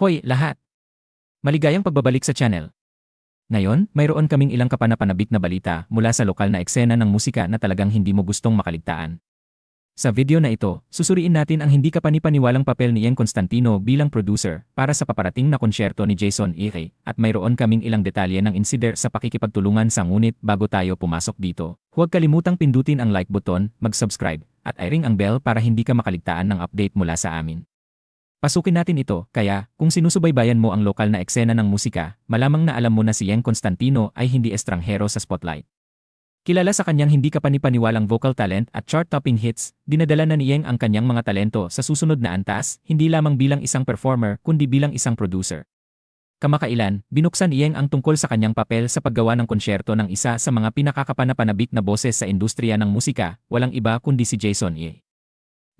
Hoy, lahat! Maligayang pagbabalik sa channel. Ngayon, mayroon kaming ilang kapanapanabik na balita mula sa lokal na eksena ng musika na talagang hindi mo gustong makaligtaan. Sa video na ito, susuriin natin ang hindi kapanipaniwalang papel ni Yeng Constantino bilang producer para sa paparating na konsyerto ni Jason Ike at mayroon kaming ilang detalye ng insider sa pakikipagtulungan sa ngunit bago tayo pumasok dito. Huwag kalimutang pindutin ang like button, mag-subscribe, at i-ring ang bell para hindi ka makaligtaan ng update mula sa amin. Pasukin natin ito, kaya kung sinusubaybayan mo ang lokal na eksena ng musika, malamang na alam mo na si Yeng Constantino ay hindi estranghero sa spotlight. Kilala sa kanyang hindi kapanipaniwalang vocal talent at chart-topping hits, dinadala na ni Yeng ang kanyang mga talento sa susunod na antas, hindi lamang bilang isang performer kundi bilang isang producer. Kamakailan, binuksan ni Yeng ang tungkol sa kanyang papel sa paggawa ng konsyerto ng isa sa mga pinakakapanapanabik na boses sa industriya ng musika, walang iba kundi si Jason E.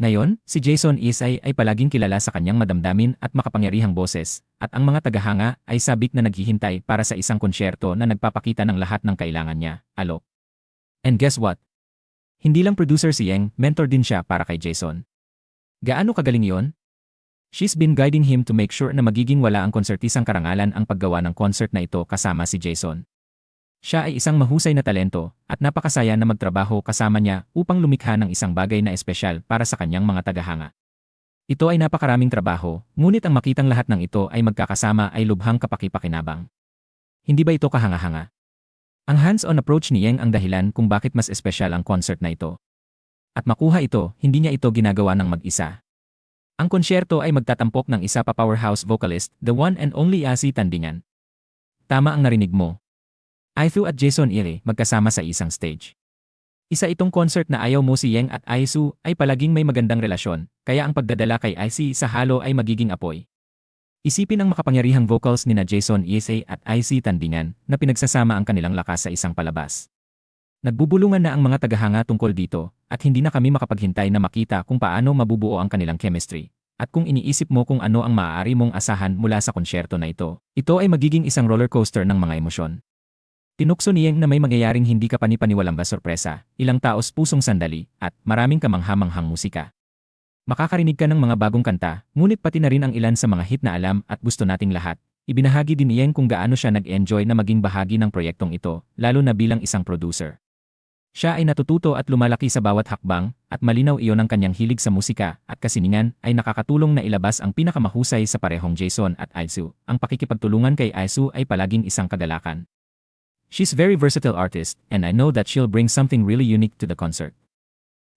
Ngayon, si Jason Isay ay palaging kilala sa kanyang madamdamin at makapangyarihang boses, at ang mga tagahanga ay sabik na naghihintay para sa isang konsyerto na nagpapakita ng lahat ng kailangan niya, alok. And guess what? Hindi lang producer si Yeng, mentor din siya para kay Jason. Gaano kagaling yon? She's been guiding him to make sure na magiging wala ang konsertisang karangalan ang paggawa ng concert na ito kasama si Jason. Siya ay isang mahusay na talento at napakasaya na magtrabaho kasama niya upang lumikha ng isang bagay na espesyal para sa kanyang mga tagahanga. Ito ay napakaraming trabaho, ngunit ang makitang lahat ng ito ay magkakasama ay lubhang kapakipakinabang. Hindi ba ito kahanga-hanga? Ang hands-on approach ni Yeng ang dahilan kung bakit mas espesyal ang concert na ito. At makuha ito, hindi niya ito ginagawa ng mag-isa. Ang konsyerto ay magtatampok ng isa pa powerhouse vocalist, the one and only Yasi Tandingan. Tama ang narinig mo, Aisu at Jason Ire magkasama sa isang stage. Isa itong concert na ayaw mo si Yeng at Aisu ay palaging may magandang relasyon, kaya ang pagdadala kay IC sa halo ay magiging apoy. Isipin ang makapangyarihang vocals ni na Jason Ise at IC Tandingan na pinagsasama ang kanilang lakas sa isang palabas. Nagbubulungan na ang mga tagahanga tungkol dito at hindi na kami makapaghintay na makita kung paano mabubuo ang kanilang chemistry. At kung iniisip mo kung ano ang maaari mong asahan mula sa konsyerto na ito, ito ay magiging isang roller coaster ng mga emosyon. Tinukso niyang na may mangyayaring hindi ka panipaniwalang ba sorpresa, ilang taos pusong sandali, at maraming kamanghamanghang musika. Makakarinig ka ng mga bagong kanta, ngunit pati na rin ang ilan sa mga hit na alam at gusto nating lahat. Ibinahagi din niyang kung gaano siya nag-enjoy na maging bahagi ng proyektong ito, lalo na bilang isang producer. Siya ay natututo at lumalaki sa bawat hakbang, at malinaw iyon ang kanyang hilig sa musika at kasiningan ay nakakatulong na ilabas ang pinakamahusay sa parehong Jason at Aisu. Ang pakikipagtulungan kay Aisu ay palaging isang kagalakan. She's very versatile artist, and I know that she'll bring something really unique to the concert.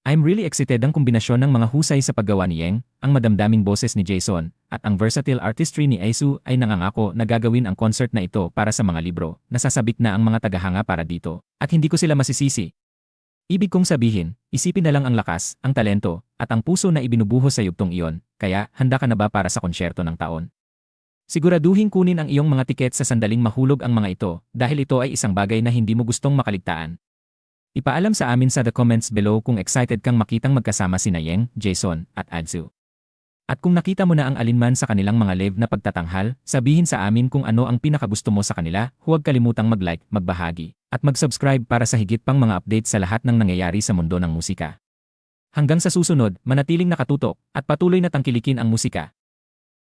I'm really excited ang kombinasyon ng mga husay sa paggawa ni Yeng, ang madamdaming boses ni Jason, at ang versatile artistry ni Aisu ay nangangako na gagawin ang concert na ito para sa mga libro, nasasabik na ang mga tagahanga para dito, at hindi ko sila masisisi. Ibig kong sabihin, isipin na lang ang lakas, ang talento, at ang puso na ibinubuhos sa yugtong iyon, kaya handa ka na ba para sa konsyerto ng taon? Siguraduhin kunin ang iyong mga tiket sa sandaling mahulog ang mga ito dahil ito ay isang bagay na hindi mo gustong makaligtaan. Ipaalam sa amin sa the comments below kung excited kang makitang magkasama si Nayeng, Jason, at Adzu. At kung nakita mo na ang alinman sa kanilang mga live na pagtatanghal, sabihin sa amin kung ano ang pinakagusto mo sa kanila, huwag kalimutang mag-like, magbahagi, at mag-subscribe para sa higit pang mga update sa lahat ng nangyayari sa mundo ng musika. Hanggang sa susunod, manatiling nakatutok at patuloy na tangkilikin ang musika.